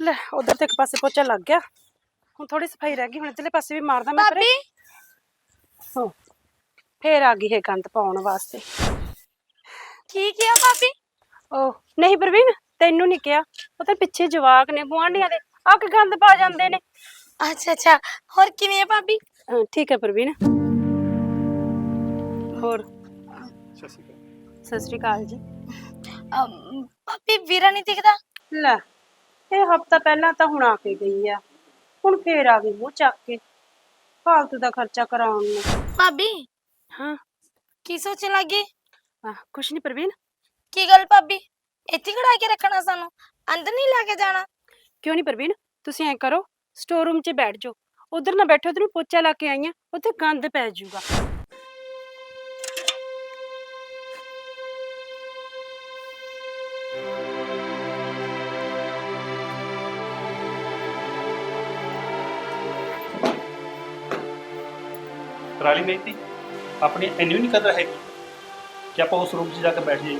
ਲੈ ਉਧਰ ਤੇ ਇੱਕ ਪਾਸੇ ਪੋਚਾ ਲੱਗ ਗਿਆ। ਹੁਣ ਥੋੜੀ ਸਫ਼ਾਈ ਰਹਿ ਗਈ ਹੁਣ ਇਧਰਲੇ ਪਾਸੇ ਵੀ ਮਾਰਦਾ ਮੈਂ ਪਰੇ। ਭਾਬੀ? ਹੋ। ਫੇਰ ਆ ਗਈ ਹੈ ਗੰਦ ਪਾਉਣ ਵਾਸਤੇ। ਕੀ ਕਿਹਾ ਭਾਬੀ? ਓ ਨਹੀਂ ਪ੍ਰਵੀਨ ਤੈਨੂੰ ਨਹੀਂ ਕਿਹਾ। ਉਹ ਤਾਂ ਪਿੱਛੇ ਜਵਾਕ ਨੇ ਗੁਆਂਢੀਆਂ ਦੇ ਆ ਕੇ ਗੰਦ ਪਾ ਜਾਂਦੇ ਨੇ। ਅੱਛਾ ਅੱਛਾ। ਹੋਰ ਕਿਵੇਂ ਹੈ ਭਾਬੀ? ਹਾਂ, ਠੀਕ ਹੈ ਪ੍ਰਵੀਨ। ਹੋਰ? ਸਤਿ ਸ਼੍ਰੀ ਅਕਾਲ। ਜੀ। ਅਮ, ਭਾਬੀ ਵੀਰਾ ਨਹੀਂ ਦਿਖਦਾ? ਲੈ। ਇਹ ਹਫਤਾ ਪਹਿਲਾਂ ਤਾਂ ਹੁਣ ਆ ਕੇ ਗਈ ਆ। ਹੁਣ ਫੇਰ ਆ ਗਈ ਮੂੰਹ ਚੱਕ ਕੇ। ਫਾਲਤੂ ਦਾ ਖਰਚਾ ਕਰਾਉਣ ਨੂੰ। ਭਾਬੀ? ਹਾਂ। ਕੀ ਸੋਚਣ ਲੱਗੀ? ਆਹ, ਕੁਛ ਨਹੀਂ ਪ੍ਰਵੀਨ। ਕੀ ਗੱਲ ਭਾਬੀ? ਇੱਥੇ ਖੜਾ ਕੇ ਰੱਖਣਾ ਸਾਨੂੰ? ਅੰਦਰ ਨਹੀਂ ਲੈ ਕੇ ਜਾਣਾ? ਕਿਉਂ ਨਹੀਂ ਪ੍ਰਵੀਨ? ਤੁਸੀਂ ਐਂ ਕਰੋ ਸਟੋਰ ਰੂਮ 'ਚ ਬੈਠ ਜਾਓ। ਉਧਰ ਨਾ ਬੈਠੋ ਉਧਰ ਪੋਚਾ ਲਾ ਕੇ ਆਈਆਂ ਉੱਥੇ ਗੰਦ ਪੈ ਜਾਊਗਾ। ਟਰਾਲੀ ਮੇਤੀ ਆਪਣੀ ਇੰਨੀ ਵੀ ਨਹੀਂ ਕਦਰ ਹੈਗੀ ਕਿ ਆਪਾਂ ਉਸ ਰੂਮ 'ਚ ਜਾ ਕੇ ਬੈਠ ਜਾਈਏ।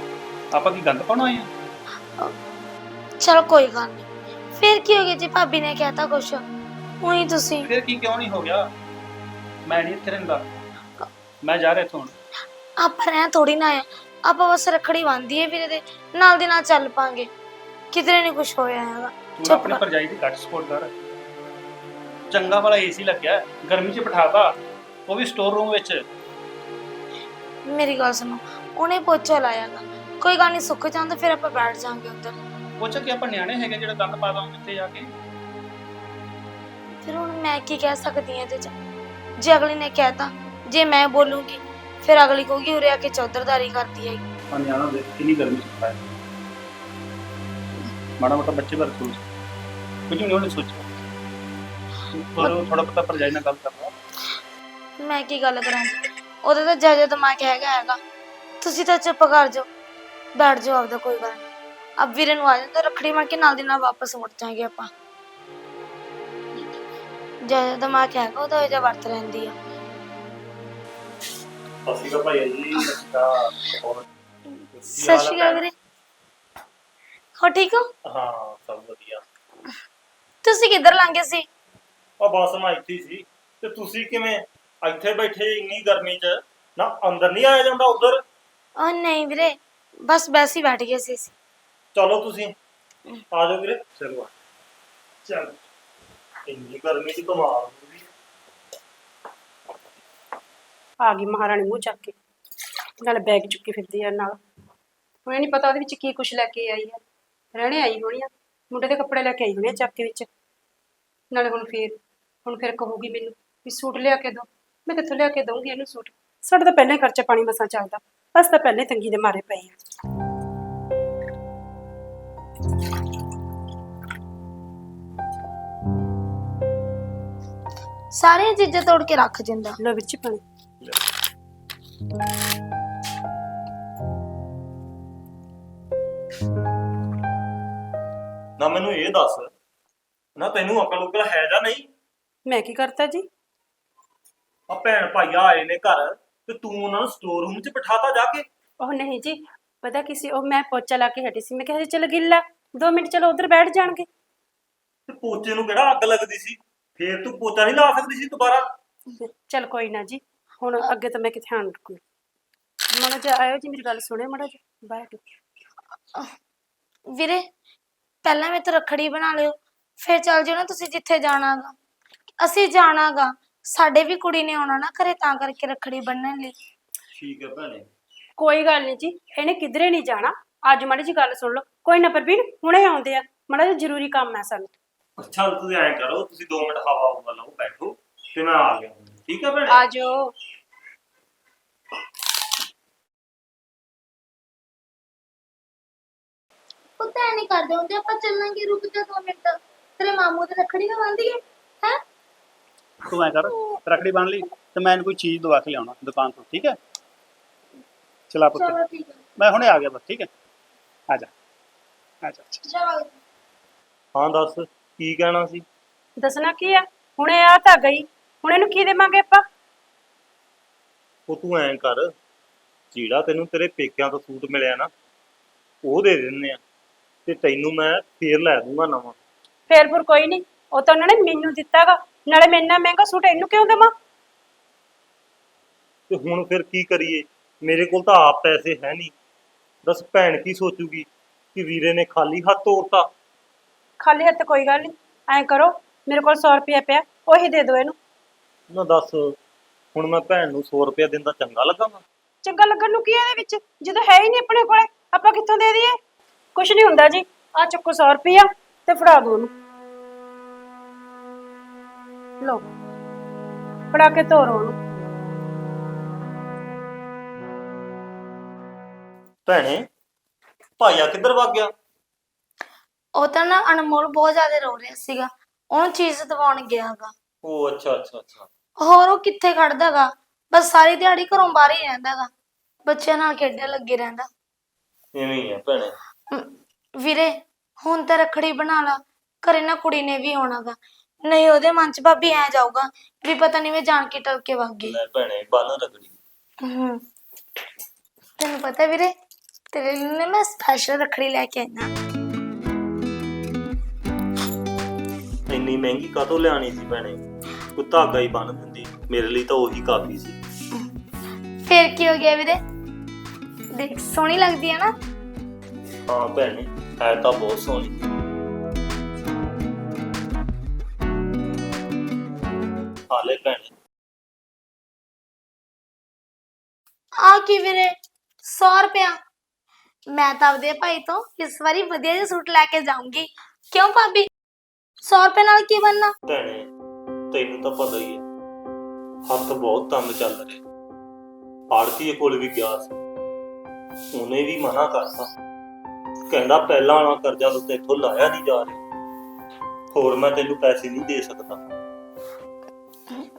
ਆਪਾਂ ਕੀ ਗੰਦ ਪਾਉਣਾ ਆਏ ਆ ਚਲੋ ਕੋਈ ਗੱਲ ਨਹੀਂ। ਫਿਰ ਕੀ ਹੋ ਗਿਆ ਜੀ? ਭਾਬੀ ਨੇ ਕਹਿਤਾ ਕੁਛ। ਉਹੀ ਤੁਸੀਂ। ਫਿਰ ਕੀ ਕਿਉਂ ਨਹੀਂ ਹੋ ਗਿਆ? ਮੈਂ ਨਹੀਂ ਇੱਥੇ ਰਹਿੰਦਾ। ਮੈਂ ਜਾ ਰਿਹਾ ਇੱਥੋਂ ਹੁਣ। ਆਪਾਂ ਰਹਿ ਥੋੜੀ ਨਾ ਆ ਆਪਾਂ ਬਸ ਰੱਖੜੀ ਬੰਨ੍ਹਦੀ ਏ ਵੀਰੇ ਦੇ। ਨਾਲ ਦੀ ਨਾਲ ਚੱਲ ਪਾਂਗੇ। ਕਿਧਰੇ ਨਹੀਂ ਕੁਛ ਹੋਇਆ ਹੈਗਾ। ਤੂੰ ਚੁੱਪ ਆਪਣੀ ਕਰ। ਭਰਜਾਈ ਦੀ ਘੱਟ ਸਪੋਰਟ ਕਰ। ਚੰਗਾ ਵਾਲਾ ਏਸੀ ਲੱਗਿਆ। ਹੈ, ਗਰਮੀ 'ਚ ਬਿਠਾਤਾ ਉਹ ਵੀ ਸਟੋਰ ਰੂਮ ਵਿੱਚ? ਮੇਰੀ ਗੱਲ ਸੁਣੋ ਉਹਨੇ ਪੋਚਾ ਲਾਇਆਗਾ ਕੋਈ ਗੱਲ ਨਹੀਂ ਸੁੱਕ ਜਾਂਦਾ ਫਿਰ ਆਪਾਂ ਬੈਠ ਜਾਾਂਗੇ ਉੱਧਰ। ਪੁੱਛ ਕਿ ਆਪਾਂ ਨਿਆਣੇ ਹੈਗੇ ਜਿਹੜਾ ਗੰਦ ਪਾ ਦਾਂਗੇ ਉੱਥੇ ਜਾ ਕੇ। ਫਿਰ ਹੁਣ ਮੈਂ ਕੀ ਕਹਿ ਸਕਦੀ ਹਾਂ ਇਹਦੇ ਚ? ਜੇ ਅਗਲੀ ਨੇ ਕਹਿਤਾ ਜੇ ਮੈਂ ਬੋਲੂੰਗੀ ਫਿਰ ਅਗਲੀ ਕਹੂਗੀ ਉਰੇ ਆ ਕੇ ਚੌਧਰਦਾਰੀ ਕਰਦੀ ਹੈਗੀ। ਆ ਨਿਆਣਾ ਦੇਖ ਕਿੰਨੀ ਗਰਮੀ 'ਚ ਹੈ। ਮਾੜਾ ਮੋਟਾ ਬੱਚੇ ਬਾਰੇ ਸੋਚ। ਕੁਝ ਨਹੀਂ ਉਹਨੇ ਸੋਚਿਆ। ਪਰ ਥੋੜਾ ਪਤਾ ਭਰਜਾਈ ਨਾਲ ਗੱਲ ਕਰਨਾ ਮੈਂ ਕੀ ਗੱਲ ਕਰਾਂ ਜੀ? ਉਹਦਾ ਤਾਂ ਜਾਜਾ ਦਿਮਾਗ ਹੈਗਾ ਹੈਗਾ। ਤੁਸੀਂ ਤਾਂ ਚੁੱਪ ਕਰ ਜਾਓ। ਬੈਠ ਜਾਓ ਆਪਦਾ ਕੋਈ ਗੱਲ ਨਹੀਂ। ਅਬ ਵੀਰੇ ਨੂੰ ਆ ਜਾਂਦਾ ਰੱਖੜੀ ਮਾਰ ਕੇ ਨਾਲ ਦੀ ਨਾਲ ਵਾਪਸ ਮੁੜ ਜਾਾਂਗੇ ਆਪਾਂ। ਜਾਜਾ ਦਿਮਾਗ ਹੈਗਾ ਉਹਦਾ ਇਹ ਜਿਹਾ ਵਰਤ ਰਹਿੰਦੀ ਆ। ਅਸੀਂ ਕਾ ਭਾਈ ਜੀ ਨਮਸਕਾਰ ਹੋਰ ਸਤਿ ਸ਼੍ਰੀ ਅਕਾਲ ਵੀਰੇ। ਹੋ ਠੀਕ ਹੋ? ਹਾਂ ਸਭ ਵਧੀਆ। ਤੁਸੀਂ ਕਿੱਧਰ ਲੰਘੇ ਸੀ? ਉਹ ਬਸ ਮੈਂ ਇੱਥੇ ਹੀ ਸੀ। ਤੇ ਤੁਸੀਂ ਕਿਵੇਂ? ਇੱਥੇ ਬੈਠੇ ਇੰਨੀ ਗਰਮੀ 'ਚ ਨਾ ਅੰਦਰ ਨਹੀਂ ਆਇਆ ਜਾਂਦਾ ਉਧਰ? ਉਹ ਨਹੀਂ ਵੀਰੇ ਬਸ ਵੈਸੇ ਹੀ ਬੈਠ ਗਏ ਸੀ ਅਸੀਂ। ਚਲੋ ਤੁਸੀਂ ਆ ਜਾਓ ਵੀਰੇ ਚਲੋ ਆ। ਚੱਲ ਇੰਨੀ ਗਰਮੀ 'ਚ ਕਮਾਲ ਹੋ ਗਈ। ਆ ਗਈ ਮਹਾਰਾਣੀ ਮੂੰਹ ਚੱਕ ਕੇ ਨਾਲ ਬੈਗ ਚੁੱਕੀ ਫਿਰਦੀ ਆ ਨਾਲ। ਹੁਣ ਇਹ ਨਹੀਂ ਪਤਾ ਉਹਦੇ ਵਿੱਚ ਕੀ ਕੁਛ ਲੈ ਕੇ ਆਈ ਆ। ਰਹਿਣੇ ਆਈ ਹੋਣੀ ਆ ਮੁੰਡੇ ਦੇ ਕੱਪੜੇ ਲੈ ਕੇ ਆਈ ਹੋਣੀ ਆ ਚੱਕ ਕੇ ਵਿੱਚ। ਨਾਲੇ ਹੁਣ ਫੇਰ ਹੁਣ ਫਿਰ ਕਹੂਗੀ ਮੈਨੂੰ ਵੀ ਸੂਟ ਲਿਆ ਕੇ ਦੋ ਮੈਂ ਕਿੱਥੋਂ ਲਿਆ ਕੇ ਦਊਂਗੀ ਇਹਨੂੰ ਸੂਟ? ਸਾਡਾ ਤਾਂ ਪਹਿਲਾਂ ਖਰਚਾ ਪਾਣੀ ਮਸਾਂ ਚੱਲਦਾ। ਅਸੀਂ ਤਾਂ ਪਹਿਲੇ ਤੰਗੀ ਦੇ ਮਾਰੇ ਪਏ ਆ। ਸਾਰੀਆਂ ਚੀਜ਼ਾਂ ਤੋੜ ਕੇ ਰੱਖ ਦਿੰਦਾ ਲੋ ਵਿੱਚ ਪਾਣੀ। ਨਾ ਮੈਨੂੰ ਇਹ ਦੱਸ ਨਾ ਤੈਨੂੰ ਅਕਲ ਉਕਲ ਹੈ ਜਾਂ ਨਹੀਂ? ਮੈਂ ਕੀ ਕਰਤਾ ਜੀ? ਆ ਭੈਣ ਭਾਈਆ ਆਏ ਨੇ ਘਰ ਤੇ ਤੂੰ ਉਹਨਾਂ ਨੂੰ ਸਟੋਰ ਰੂਮ 'ਚ ਬਿਠਾਤਾ ਜਾ ਕੇ? ਉਹ ਨਹੀਂ ਜੀ ਪਤਾ ਕਿਸੇ ਉਹ ਮੈਂ ਪੋਚਾ ਲਾ ਕੇ ਹਟੀ ਸੀ ਮੈਂ ਕਿਹਾ ਚਲ ਗਿੱਲਾ 2 ਮਿੰਟ ਚਲੋ ਉਧਰ ਬੈਠ ਜਾਣਗੇ। ਤੇ ਪੋਚੇ ਨੂੰ ਕਿਹੜਾ ਅੱਗ ਲੱਗਦੀ ਸੀ? ਫੇਰ ਤੂੰ ਪੋਚਾ ਨਹੀਂ ਲਾ ਸਕਦੀ ਸੀ ਦੁਬਾਰਾ? ਚਲ ਕੋਈ ਨਾ ਜੀ ਹੁਣ ਅੱਗੇ ਤਾਂ ਮੈਂ ਕਿਥੇ ਆਣ ਰੱਖੂ ਮੜਾ ਜਾ ਆਇਓ ਜੀ ਮੇਰੀ ਗੱਲ ਸੁਣਿਓ ਮੜਾ ਜੀ ਬੈਠ ਵੀਰੇ ਪਹਿਲਾਂ ਮੈਂ ਤਾਂ ਰੱਖੜੀ ਬਣਾ ਲਿਓ ਫਿਰ ਚੱਲ ਜਿਓ ਨਾ ਤੁਸੀਂ ਜਿੱਥੇ ਜਾਣਾਗਾ। ਅਸੀਂ ਜਾਣਾਗਾ ਸਾਡੇ ਵੀ ਕੁੜੀ ਨੇ ਆਉਣਾ ਨਾ ਘਰੇ ਤਾਂ ਕਰਕੇ ਰੱਖੜੀ ਬੰਨਣ ਲਈ। ਠੀਕ ਹੈ ਭੈਣੇ। ਕੋਈ ਗੱਲ ਨਹੀਂ ਜੀ ਇਹਨੇ ਕਿਧਰੇ ਨਹੀਂ ਜਾਣਾ। ਅੱਜ ਮਾੜੀ ਜੀ ਗੱਲ ਸੁਣ ਲਓ। ਕੋਈ ਨਾ ਪ੍ਰਵੀਨ ਹੁਣੇ ਆਉਂਦੇ ਆ। ਮੜਾ ਜੀ ਜ਼ਰੂਰੀ ਕੰਮ ਹੈ ਸਾਨੂੰ। ਅੱਛਾ ਤੁਸੀਂ ਐਂ ਕਰੋ ਤੁਸੀਂ 2 ਮਿੰਟ ਹਵਾ ਹਵਾ ਲਓ ਬੈਠੋ ਤੇ ਮੈਂ ਆ ਗਿਆ। ਠੀਕ ਹੈ ਭੈਣੇ? ਆ ਜਾਓ। ਪੁੱਤ ਐ ਨਹੀਂ ਕਰਦੇ ਹੁੰਦੇ ਆਪਾਂ ਚੱਲਾਂਗੇ ਰੁਕ ਜਾ 2 ਮਿੰਟ। ਤੇਰੇ ਮਾਮੂ ਤੇ ਰੱਖੜੀ ਨਾ ਬੰਦੀ ਹੈ ਹੈ? ਤੂੰ ਐ ਕਰ ਰੱਖੜੀ ਬੰਨ ਲਈ ਤੇ ਮੈਂ ਇਹਨੂੰ ਕੋਈ ਚੀਜ਼ ਦਵਾ ਕੇ ਲਿਆਉਣਾ ਦੁਕਾਨ ਤੋਂ ਠੀਕ ਹੈ? ਚਲਾ ਪੁੱਤ। ਚਲੋ ਠੀਕ ਹੈ। ਮੈਂ ਹੁਣੇ ਆ ਗਿਆ ਬਸ ਠੀਕ ਹੈ? ਆ ਜਾ। ਆ ਜਾ। ਚਲੋ। ਹਾਂ ਦੱਸ ਕੀ ਕਹਿਣਾ ਸੀ? ਦੱਸਣਾ ਕੀ ਆ? ਹੁਣੇ ਆ ਤਾਂ ਗਈ। ਹੁਣ ਇਹਨੂੰ ਕੀ ਦੇਵਾਂਗੇ ਆਪਾਂ? ਉਹ ਤੂੰ ਐਂ ਕਰ ਜਿਹੜਾ ਤੈਨੂੰ ਤੇਰੇ ਪੇਕਿਆਂ ਤੋਂ ਸੂਟ ਮਿਲਿਆ ਨਾ ਉਹ ਦੇ ਦਿੰਨੇ ਆ। ਤੇ ਤੈਨੂੰ ਮੈਂ ਫੇਰ ਲੈ ਦੂੰਗਾ ਨਵਾਂ। ਫੇਰ ਫਿਰ ਕੋਈ ਨਹੀਂ ਉਹ ਤਾਂ ਉਹਨਾਂ ਨੇ ਮੈਨੂੰ ਦਿੱਤਾਗਾ। ਨਾਲੇ ਮੈਂ ਇੰਨਾ ਮਹਿੰਗਾ ਸੂਟ ਇਹਨੂੰ ਕਿਉਂ ਦੇਵਾਂ? ਤੇ ਹੁਣ ਫਿਰ ਕੀ ਕਰੀਏ? ਮੇਰੇ ਕੋਲ ਤਾਂ ਆਪ ਪੈਸੇ ਹੈ ਨਹੀਂ। ਦੱਸ ਭੈਣ ਕੀ ਸੋਚੂਗੀ ਕਿ ਵੀਰੇ ਨੇ ਖਾਲੀ ਹੱਥ ਤੋੜਤਾ? ਖਾਲੀ ਹੱਥ ਕੋਈ ਗੱਲ ਨਹੀਂ ਐਂ ਕਰੋ ਮੇਰੇ ਕੋਲ 100 ਰੁਪਇਆ ਪਿਆ ਉਹੀ ਦੇ ਦਿਓ ਇਹਨੂੰ। ਨਾ ਦੱਸ ਹੁਣ ਮੈਂ ਭੈਣ ਨੂੰ 100 ਰੁਪਏ ਦਿੰਦਾ ਚੰਗਾ ਲੱਗਾਗਾ ਚੰਗਾ ਲੱਗਣ ਨੂੰ ਕੀ ਹੈ ਇਹਦੇ ਵਿੱਚ? ਜਦੋਂ ਹੈ ਹੀ ਨਹੀਂ ਆਪਣੇ ਕੋਲੇ ਆਪਾਂ ਕਿੱਥੋਂ ਦੇ ਦਈਏ? ਕੁਛ ਨਹੀਂ ਹੁੰਦਾ ਜੀ ਆ ਚੱਕੋ 100 ਰੁਪਇਆ ਤੇ ਫੜਾ ਦਿਓ ਉਹਨੂੰ। ਲਓ। ਫੜਾ ਕੇ ਤੋਰੋ ਉਹਨੂੰ। ਭੈਣੇ ਭਾਈਆ ਕਿੱਧਰ ਵਗ ਗਿਆ? ਉਹ ਤਾਂ ਨਾ ਅਨਮੋਲ ਬਹੁਤ ਜ਼ਿਆਦਾ ਰੋ ਰਿਹਾ ਸੀਗਾ। ਉਹਨੂੰ ਚੀਜ਼ ਦਿਵਾਉਣ ਗਿਆਗਾ ਉਹ ਅੱਛਾ ਅੱਛਾ ਅੱਛਾ। ਹੋਰ ਉਹ ਕਿੱਥੇ ਖੜਦਾਗਾ ਬਸ ਸਾਰੀ ਦਿਹਾੜੀ ਘਰੋਂ ਬਾਹਰ ਹੀ ਰਹਿੰਦਾਗਾ ਬੱਚਿਆਂ ਨਾਲ ਖੇਡਣ ਲੱਗੇ ਰਹਿੰਦਾ। ਐਵੇਂ ਹੀ ਹੈ ਭੈਣੇ। ਵੀਰੇ ਹੁਣ ਤਾਂ ਰੱਖੜੀ ਬਣਾ ਲਾ। ਘਰੇ ਨਾ ਕੁੜੀ ਨੇ ਵੀ ਆਉਣਾਗਾ ਨਹੀਂ ਉਹਦੇ ਮਨ 'ਚ ਭਾਬੀ ਐ ਜਾਊਗਾ ਵੀ ਪਤਾ ਨਹੀਂ ਮੈਂ ਜਾਣ ਕੇ ਟਲ ਕੇ ਵਗ ਗਈ। ਲੈ ਭੈਣੇ ਬੰਨ ਰਗੜੀ ਹਮ, ਤੈਨੂੰ ਪਤਾ ਵੀਰੇ ਤੇਰੇ ਲਈ ਨਾ ਮੈਂ ਸਪੈਸ਼ਲ ਰੱਖੜੀ ਲੈ ਕੇ ਆਈਆਂ ਇੰਨੀ ਮਹਿੰਗੀ ਕਾਹਤੋਂ ਲਿਆਣੀ ਸੀ ਭੈਣੇ? ਕੋਈ ਧਾਗਾ ਹੀ ਬੰਨ ਦਿੰਦੀ। ਮੇਰੇ ਲਈ ਤਾਂ ਉਹੀ ਕਾਫੀ ਸੀ। ਫੇਰ ਕੀ ਹੋ ਗਿਆ ਵੀਰੇ? ਦੇਖ ਸੋਹਣੀ ਲੱਗਦੀ ਹੈ ਨਾ। ਹਾਂ ਭੈਣੇ ਹੈ ਤਾਂ ਬਹੁਤ ਸੋਹਣੀ। ਹਾਲੇ ਭੈਣੇ। ਆ ਕੀ ਵੀਰੇ 100 ਰੁਪਇਆ। ਮੈਂ ਤਾਂ ਆਪਦੇ ਭਾਈ ਤੋਂ ਇਸ ਵਾਰੀ ਵਧੀਆ ਜਿਹਾ ਸੂਟ ਲੈ ਕੇ ਜਾਊਂਗੀ। ਕਿਉਂ ਭਾਬੀ? 100 ਰੁਪਏ ਨਾਲ ਕੀ ਬਣਨਾ? ਭੈਣੇ ਤੈਨੂੰ ਤਾਂ ਪਤਾ ਹੀ ਹੈ ਹੱਥ ਬਹੁਤ ਤੰਗ ਚੱਲ ਰਿਹਾ। ਆੜਤੀਏ ਕੋਲ ਵੀ ਗਿਆ ਸੀ। ਉਹਨੇ ਵੀ ਮਨਾ ਕਰਤਾ। ਕਹਿੰਦਾ ਪਹਿਲਾਂ ਵਾਲਾ ਕਰਜ਼ਾ ਤਾਂ ਤੇਥੋਂ ਲਾਇਆ ਨਹੀਂ ਜਾ ਰਿਹਾ। ਹੋਰ ਮੈਂ ਤੈਨੂੰ ਪੈਸੇ ਨਹੀਂ ਦੇ ਸਕਦਾ।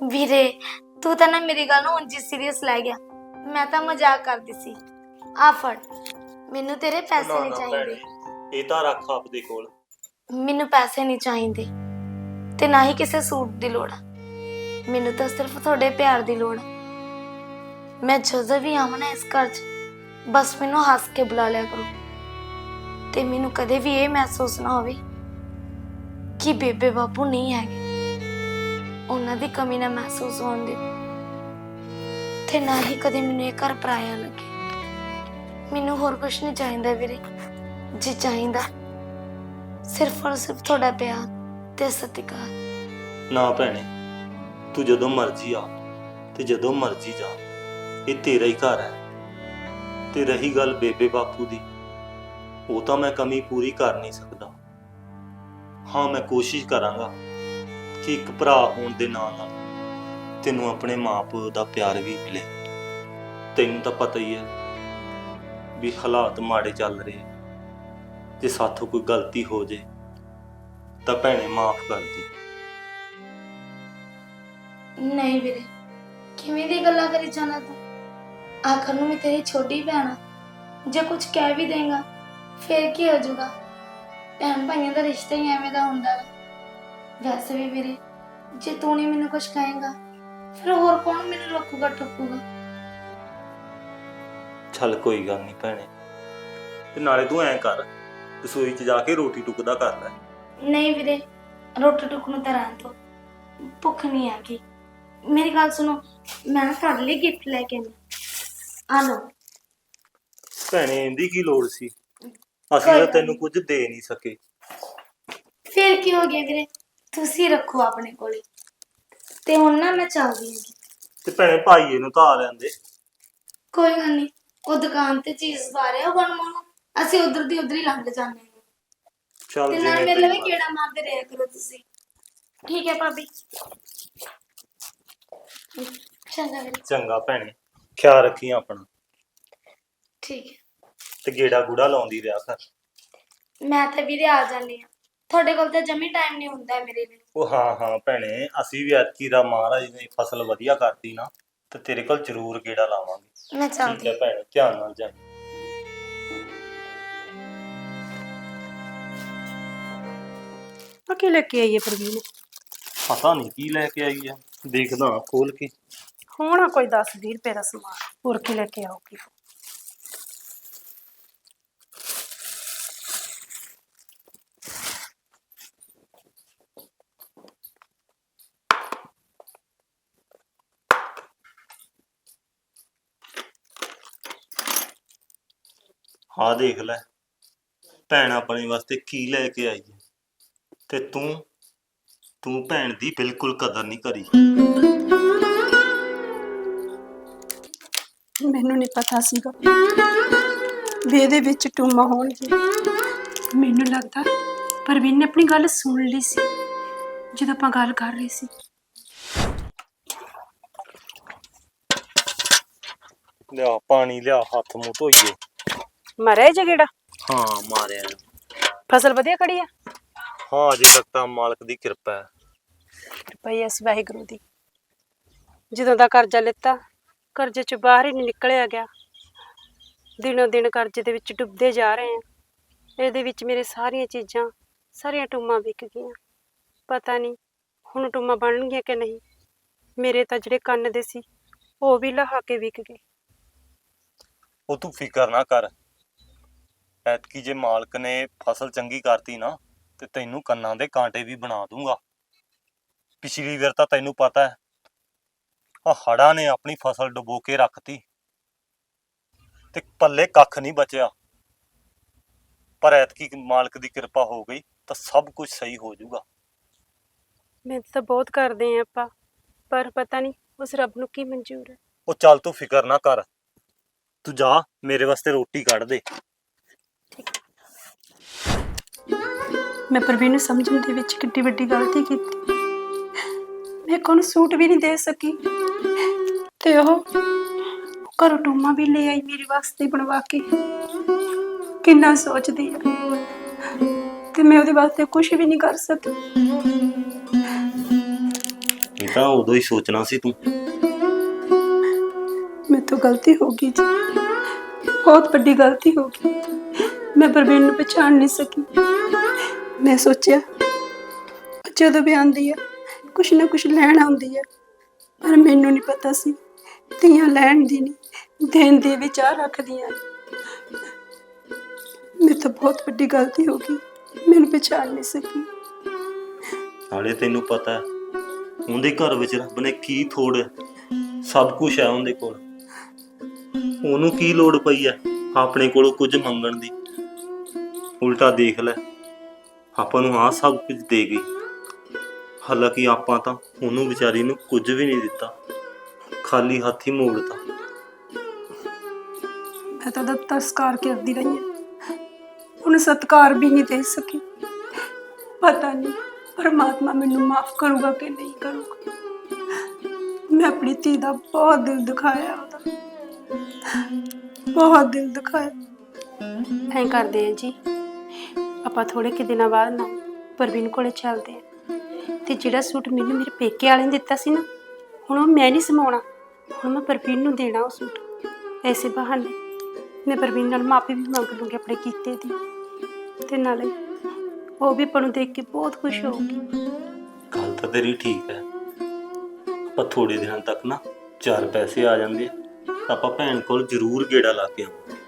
ਵੀਰੇ ਤੂੰ ਤਾਂ ਨਾ ਮੇਰੀ ਗੱਲ ਨੂੰ ਉਂਝ ਸੀਰੀਅਸ ਲੈ ਗਿਆ। ਮੈਂ ਤਾਂ ਮਜ਼ਾਕ ਕਰਦੀ ਸੀ। ਆ ਫੜ ਮੈਨੂੰ ਤੇਰੇ ਪੈਸੇ ਨਹੀਂ ਚਾਹੀਦੇ। ਇਹ ਤਾਂ ਰੱਖ ਆਪਦੇ ਕੋਲ। ਮੈਨੂੰ ਪੈਸੇ ਨਹੀਂ ਚਾਹੀਦੇ ਤੇ ਨਾ ਹੀ ਕਿਸੇ ਸੂਟ ਦੀ ਲੋੜ। ਮੈਨੂੰ ਤਾਂ ਸਿਰਫ ਤੁਹਾਡੇ ਪਿਆਰ ਦੀ ਲੋੜ। ਮੈਂ ਜਦੋਂ ਵੀ ਆਵਾਂ ਨਾ ਇਸ ਘਰ 'ਚ ਬਸ ਮੈਨੂੰ ਹੱਸ ਕੇ ਬੁਲਾ ਲਿਆ ਕਰੋ। ਤੇ ਮੈਨੂੰ ਕਦੇ ਵੀ ਇਹ ਮਹਿਸੂਸ ਨਾ ਹੋਵੇ ਕਿ ਬੇਬੇ ਬਾਪੂ ਨਹੀਂ ਹੈਗੇ। ਉਹਨਾਂ ਦੀ ਕਮੀ ਨਾ ਮਹਿਸੂਸ ਹੋਣ ਦੇ ਤੇ ਨਾ ਹੀ ਕਦੇ ਮੈਨੂੰ ਇਹ ਘਰ ਪਰਾਇਆ ਲੱਗੇ। ਮੈਨੂੰ ਹੋਰ ਕੁਝ ਨਹੀਂ ਚਾਹੀਦਾ ਵੀਰੇ। ਜੇ ਚਾਹੀਦਾ, ਸਿਰਫ ਔਰ ਸਿਰਫ ਤੁਹਾਡਾ ਪਿਆਰ ਤੇ ਸਤਿਕਾਰ। ਨਾ ਭੈਣੇ, ਤੂੰ ਜਦੋਂ ਮਰਜ਼ੀ ਆ ਤੇ ਜਦੋਂ ਮਰਜ਼ੀ ਜਾ। ਇਹ ਤੇਰਾ ਹੀ ਘਰ ਹੈ। ਤੇ ਰਹੀ ਗੱਲ ਬੇਬੇ ਬਾਪੂ ਦੀ, ਉਹ ਤਾਂ ਮੈਂ ਕਮੀ ਪੂਰੀ ਕਰ ਨਹੀਂ ਸਕਦਾ। ਹਾਂ, ਮੈਂ ਕੋਸ਼ਿਸ਼ ਕਰਾਂਗਾ। ਕਿ ਇੱਕ ਭਰਾ ਹੋਣ ਦੇ ਨਾਲ ਨਾਲ ਤੈਨੂੰ ਆਪਣੇ ਮਾਪੇ ਦਾ ਪਿਆਰ ਵੀ ਮਿਲੇ। ਤੈਨੂੰ ਤਾਂ ਪਤਾ ਹੀ ਹੈ ਵੀ ਹਾਲਾਤ ਮਾੜੇ ਚੱਲ ਰਹੇ ਜੇ ਸਾਥੋਂ ਕੋਈ ਗਲਤੀ ਹੋ ਜੇ, ਤਾਂ ਭੈਣੇ ਮਾਫ ਕਰ ਦੀ। ਨਹੀਂ ਵੀਰੇ, ਕਿਵੇਂ ਦੀ ਗੱਲਾਂ ਕਰੀ ਜਾਣਾ ਤੂੰ? ਆਖਰ ਨੂੰ ਮੈਂ ਤੇਰੀ ਛੋਟੀ ਭੈਣ ਆ। ਜੇ ਕੁਝ ਕਹਿ ਵੀ ਦੇਗਾ, ਫੇਰ ਕੀ ਹੋ ਜਾਊਗਾ? ਭੈਣ ਭਾਈਆਂ ਦਾ ਰਿਸ਼ਤਾ ਹੀ ਐਵੇਂ ਦਾ ਹੁੰਦਾ ਹੈ ਵੈਸੇ ਵੀ ਵੀਰੇ ਜੇ ਤੂੰ ਨਹੀਂ ਮੈਨੂੰ ਕੁਝ ਕਹੇਗਾ ਫਿਰ ਹੋਰ ਕੌਣ ਮੈਨੂੰ ਰੱਖੂਗਾ ਠੱਕੂਗਾ? ਚੱਲ ਕੋਈ ਗੱਲ ਨਹੀਂ ਭੈਣੇ। ਤੇ ਨਾਲੇ ਤੂੰ ਐਂ ਕਰ ਰਸੋਈ 'ਚ ਜਾ ਕੇ ਰੋਟੀ ਟੁਕਦਾ ਕਰ ਲੈ। ਨਹੀਂ ਵੀਰੇ ਰੋਟੀ ਟੁੱਕ ਨੂੰ ਤਾਂ ਰਹਿਣ ਤੋਂ ਭੁੱਖ ਨਹੀਂ ਆ ਗਈ ਮੇਰੀ ਗੱਲ ਸੁਣੋ ਮੈਂ ਤੁਹਾਡੇ ਲਈ ਗਿਫਟ ਲੈ ਕੇ ਆਈ ਆ ਲਓ। ਭੈਣੇ ਇਹਦੀ ਕੀ ਲੋੜ ਸੀ? ਅਸੀਂ ਤਾਂ ਤੈਨੂੰ ਕੁਝ ਦੇ ਨਹੀਂ ਸਕੇ। ਫਿਰ ਕੀ ਹੋ ਗਿਆ ਵੀਰੇ? ਤੁਸੀਂ ਰੱਖੋ ਆਪਣੇ ਕੋਲ। ਤੇ ਹੁਣ ਨਾ ਮੈਂ ਚੱਲਦੀ ਹਾਂ। ਤੇ ਭੈਣੇ ਭਾਈਏ ਨੂੰ ਤਾਂ ਆ ਲੈਂਦੇ। ਕੋਈ ਗੱਲ ਨਹੀਂ ਉਹ ਦੁਕਾਨ ਤੇ ਚੀਜ਼ ਪਾ ਰਿਹਾ ਗਣਮੋਂ ਅਸੀਂ ਉਧਰ ਦੀ ਉਧਰ ਹੀ ਲੰਘ ਜਾਂਦੇ ਹਾਂ। ਚੱਲ ਤੇ ਨਾਲ ਮੇਰੇ ਲਈ ਕਿਹੜਾ ਮਾਰਦੇ ਰਿਹਾ ਕਰੋ ਤੁਸੀਂ। ਠੀਕ ਹੈ ਭਾਬੀ। ਚੰਗਾ ਵੀਰੇ ਚੰਗਾ ਭੈਣੇ ਖਿਆਲ ਰੱਖੀ ਆਪਣਾ। ਠੀਕ ਹੈ। ਤੇ ਗੇੜਾ ਗੂੜਾ ਲਾਉਂਦੀ ਰਿਹਾ ਕਰ। ਮੈਂ ਤਾਂ ਵੀਰੇ ਆ ਜਾਂਦੀ ਹਾਂ। ਤੁਹਾਡੇ ਕੋਲ ਤਾਂ ਜਮੀ ਟਾਈਮ ਨਹੀਂ ਹੁੰਦਾ ਮੇਰੇ ਲਈ। ਉਹ ਹਾਂ ਹਾਂ ਭੈਣੇ ਅਸੀਂ ਵੀ ਐਤਕੀ ਦਾ ਮਹਾਰਾਜ ਨੇ ਫਸਲ ਵਧੀਆ ਕਰਤੀ ਨਾ ਤੇ ਤੇਰੇ ਕੋਲ ਜ਼ਰੂਰ ਗੇੜਾ ਲਾਵਾਂਗੇ। ਮੈਂ ਠੀਕ ਚੱਲਦੀ ਹੈ। ਭੈਣੇ ਧਿਆਨ ਨਾਲ ਆ ਕੀ ਲੈ ਕੇ ਆਈ ਹੈ ਪ੍ਰਵੀਨ? ਪਤਾ ਨਹੀਂ ਕੀ ਲੈ ਕੇ ਆਈ ਆ ਦੇਖਦਾ ਖੋਲ ਕੇ। ਹੋਣਾ ਕੋਈ 10 20 ਰੁਪਏ ਦਾ ਸਮਾਨ ਹੋਰ ਕੀ ਲੈ ਕੇ ਆਉਗੀ ਆ ਦੇਖ ਲੈ। ਭੈਣ ਆਪਣੇ ਵਾਸਤੇ ਕੀ ਲੈ ਕੇ ਆਈ ਹੈ? ਤੇ ਤੂੰ ਤੂੰ ਭੈਣ ਦੀ ਬਿਲਕੁਲ ਕਦਰ ਨਹੀਂ ਕਰੀ। ਮੈਨੂੰ ਨਹੀਂ ਪਤਾ ਸੀਗਾ ਵੀ ਇਹਦੇ ਵਿੱਚ ਟੂਮਾ ਹੋਣਗੇ। ਮੈਨੂੰ ਲੱਗਦਾ ਪ੍ਰਵੀਨ ਨੇ ਆਪਣੀ ਗੱਲ ਸੁਣ ਲਈ ਸੀ ਜਦੋਂ ਆਪਾਂ ਗੱਲ ਕਰ ਰਹੇ ਸੀ। ਲਿਆ ਪਾਣੀ ਲਿਆ ਹੱਥ ਮੂੰਹ ਧੋਈਏ। ਮਰਿਆ ਜੇ ਕਿਹੜਾ ਹਾਂ ਮਾਰਿਆ ਫਸਲ ਵਧੀਆ ਖੜੀ ਆ? ਹਾਂ ਅਜੇ ਤੱਕ ਤਾਂ ਮਾਲਕ ਦੀ ਕਿਰਪਾ ਹੈ। ਪਈ ਐਸ ਵਾਹਿਗੁਰੂ ਦੀ। ਜਦੋਂ ਦਾ ਕਰਜ਼ਾ ਲਿੱਤਾ ਕਰਜ਼ੇ ਚ ਬਾਹਰ ਹੀ ਨਹੀਂ ਨਿਕਲਿਆ ਗਿਆ। ਦਿਨੋਂ ਦਿਨ ਕਰਜ਼ੇ ਦੇ ਵਿੱਚ ਡੁੱਬਦੇ ਜਾ ਰਹੇ ਆ। ਇਹਦੇ ਵਿੱਚ ਮੇਰੇ ਸਾਰੀਆਂ ਚੀਜ਼ਾਂ ਸਾਰੀਆਂ ਟੂਮਾਂ ਵਿਕ ਗਈਆਂ। ਪਤਾ ਨਹੀਂ ਹੁਣ ਟੂਮਾਂ ਬਣਨਗੀਆਂ ਕਿ ਨਹੀਂ। ਮੇਰੇ ਤਾਂ ਜਿਹੜੇ ਕੰਨ ਦੇ ਸੀ ਉਹ ਵੀ ਲਹਾ ਕੇ ਵਿਕ ਗਏ। ਉਹ ਤੂੰ ਫਿਕਰ ਨਾ ਕਰ। ਐਤਕੀ ਜੇ ਮਾਲਕ ਨੇ ਫਸਲ ਚੰਗੀ ਕਰਤੀ ਨਾ ਤੇ ਤੈਨੂੰ ਕੰਨਾਂ ਦੇ ਕਾਂਟੇ ਵੀ ਬਣਾ ਦੂੰਗਾ। ਪਿਛਲੀ ਵਾਰ ਤਾਂ ਤੈਨੂੰ ਪਤਾ ਹੈ ਆ ਹੜਾਂ ਨੇ ਆਪਣੀ ਫਸਲ ਡੁਬੋ ਕੇ ਰੱਖਤੀ ਤੇ ਪੱਲੇ ਕੱਖ ਨਹੀਂ ਬਚਿਆ। ਪਰ ਐਤਕੀ ਮਾਲਕ ਦੀ ਕਿਰਪਾ ਹੋ ਗਈ ਤਾਂ ਸਭ ਕੁਝ ਸਹੀ ਹੋ ਜਾਊਗਾ। ਮਿਹਨਤ ਤਾਂ ਬਹੁਤ ਕਰਦੇ ਆ ਆਪਾਂ ਪਰ ਪਤਾ ਨਹੀਂ ਉਸ ਰੱਬ ਨੂੰ ਕੀ ਮਨਜ਼ੂਰ ਹੈ। ਉਹ ਚੱਲ ਤੂੰ ਫਿਕਰ ਨਾ ਕਰ ਤੂੰ ਜਾ ਮੇਰੇ ਵਾਸਤੇ ਰੋਟੀ ਕੱਢ ਦੇ। ਮੈਂ ਪ੍ਰਵੀਨ ਨੂੰ ਸਮਝਣ ਦੇ ਵਿੱਚ ਕਿੱਡੀ ਵੱਡੀ ਗਲਤੀ ਕੀਤੀ। ਮੈਂ ਕੋਨੂੰ ਸੂਟ ਵੀ ਨਹੀਂ ਦੇ ਸਕੀ। ਤੇ ਉਹ ਘਰੋਂ ਟੂਮਾ ਵੀ ਲੈ ਆਈ ਮੇਰੇ ਵਾਸਤੇ ਬਣਵਾ ਕੇ। ਕਿੰਨਾ ਸੋਚਦੀ ਆ। ਤੇ ਮੈਂ ਉਹਦੇ ਵਾਸਤੇ ਕੁਝ ਵੀ ਨਹੀਂ ਕਰ ਸਕੀ। ਇਹ ਤਾਂ ਉਦੋਂ ਹੀ ਸੋਚਣਾ ਸੀ ਤੂੰ। ਮੇਰੇ ਤੋਂ ਗਲਤੀ ਹੋ ਗਈ ਜੀ। ਬਹੁਤ ਵੱਡੀ ਗਲਤੀ ਹੋ ਗਈ। ਮੈਂ ਪ੍ਰਵੀਨ ਨੂੰ ਪਛਾਣ ਨਹੀਂ ਸਕੀ। ਮੈਂ ਸੋਚਿਆ, ਜਦੋਂ ਵੀ ਆਉਂਦੀ ਹੈ ਕੁਛ ਨਾ ਕੁਛ ਲੈਣ ਆਉਂਦੀ ਹੈ ਪਰ ਮੈਨੂੰ ਨਹੀਂ ਪਤਾ ਸੀ, ਧੀਆਂ ਲੈਣ ਦੀ ਨਹੀਂ, ਦੇਣ ਦੀ ਵਿਚਾਰ ਰੱਖਦੀਆਂ ਮੇਰੇ ਤੋਂ ਬਹੁਤ ਵੱਡੀ ਗਲਤੀ ਹੋ ਗਈ, ਮੈਨੂੰ ਪਛਾਣ ਨਹੀਂ ਸਕੀ। ਨਾਲੇ ਤੈਨੂੰ ਪਤਾ ਹੈ ਉਹਦੇ ਘਰ ਵਿੱਚ ਰੱਬ ਨੇ ਕੀ ਥੋੜ ਹੈ ਸਭ ਕੁਝ ਹੈ ਉਹਦੇ ਕੋਲ। ਉਹਨੂੰ ਕੀ ਲੋੜ ਪਈ ਹੈ ਆਪਣੇ ਕੋਲੋਂ ਕੁਝ ਮੰਗਣ ਦੀ? ਉਲਟਾ ਦੇਖ ਲੈ। ਆਪਾਂ ਨੂੰ ਆ ਸਭ ਕੁਝ ਦੇ ਗਈ। ਹਾਲਾਂਕਿ ਆਪਾਂ ਤਾਂ ਉਹਨੂੰ ਵਿਚਾਰੀ ਨੂੰ ਕੁਝ ਵੀ ਨਹੀਂ ਦਿੱਤਾ। ਖਾਲੀ ਹੱਥ ਹੀ ਮੋੜਤਾ। ਮੈਂ ਤਾਂ ਉਹਦਾ ਤਸਕਾਰ ਕਰਦੀ ਰਹੀ ਹਾਂ। ਉਹਨੂੰ ਸਤਕਾਰ ਵੀ ਨਹੀਂ ਦੇ ਸਕੀ। ਪਤਾ ਨਹੀਂ ਪਰਮਾਤਮਾ ਮੈਨੂੰ ਮਾਫ ਕਰੂਗਾ ਕਿ ਨਹੀਂ ਕਰੂਗਾ। ਮੈਂ ਆਪਣੀ ਧੀ ਦਾ ਬਹੁਤ ਦਿਲ ਦਿਖਾਇਆ ਉਹਦਾ। ਬਹੁਤ ਦਿਲ ਦਿਖਾਇਆ। ਐਂ ਕਰਦੇ ਆ ਜੀ। ਆਪਾਂ ਥੋੜੇ ਕਿ ਦਿਨਾਂ ਬਾਅਦ ਨਾ ਪ੍ਰਵੀਨ ਕੋਲੇ ਚੱਲਦੇ ਆ ਤੇ ਜਿਹੜਾ ਸੂਟ ਮੈਨੂੰ ਮੇਰੇ ਪੇਕੇ ਵਾਲੇ ਨੇ ਦਿੱਤਾ ਸੀ ਨਾ, ਹੁਣ ਉਹ ਮੈਂ ਨਹੀਂ ਸਮਾਉਣਾ। ਹੁਣ ਮੈਂ ਪ੍ਰਵੀਨ ਨੂੰ ਦੇਣਾ ਉਹ ਸੂਟ। ਐਸੇ ਬਹਾਨੇ ਮੈਂ ਪ੍ਰਵੀਨ ਨਾਲ ਮਾਫੀ ਵੀ ਮੰਗ ਲੂੰਗੀ ਆਪਣੇ ਕੀਤੇ ਦੀ। ਤੇ ਨਾਲੇ ਉਹ ਵੀ ਆਪਾਂ ਨੂੰ ਦੇਖ ਕੇ ਬਹੁਤ ਖੁਸ਼ ਹੋਊਗੀ। ਗੱਲ ਤਾਂ ਤੇਰੀ ਠੀਕ ਹੈ। ਆਪਾਂ ਥੋੜੇ ਦਿਨਾਂ ਤੱਕ ਨਾ ਚਾਰ ਪੈਸੇ ਆ ਜਾਂਦੇ ਆ। ਤਾਂ ਆਪਾਂ ਭੈਣ ਕੋਲ ਜ਼ਰੂਰ ਗੇੜਾ ਲਾ ਕੇ ਆਵਾਂਗੇ।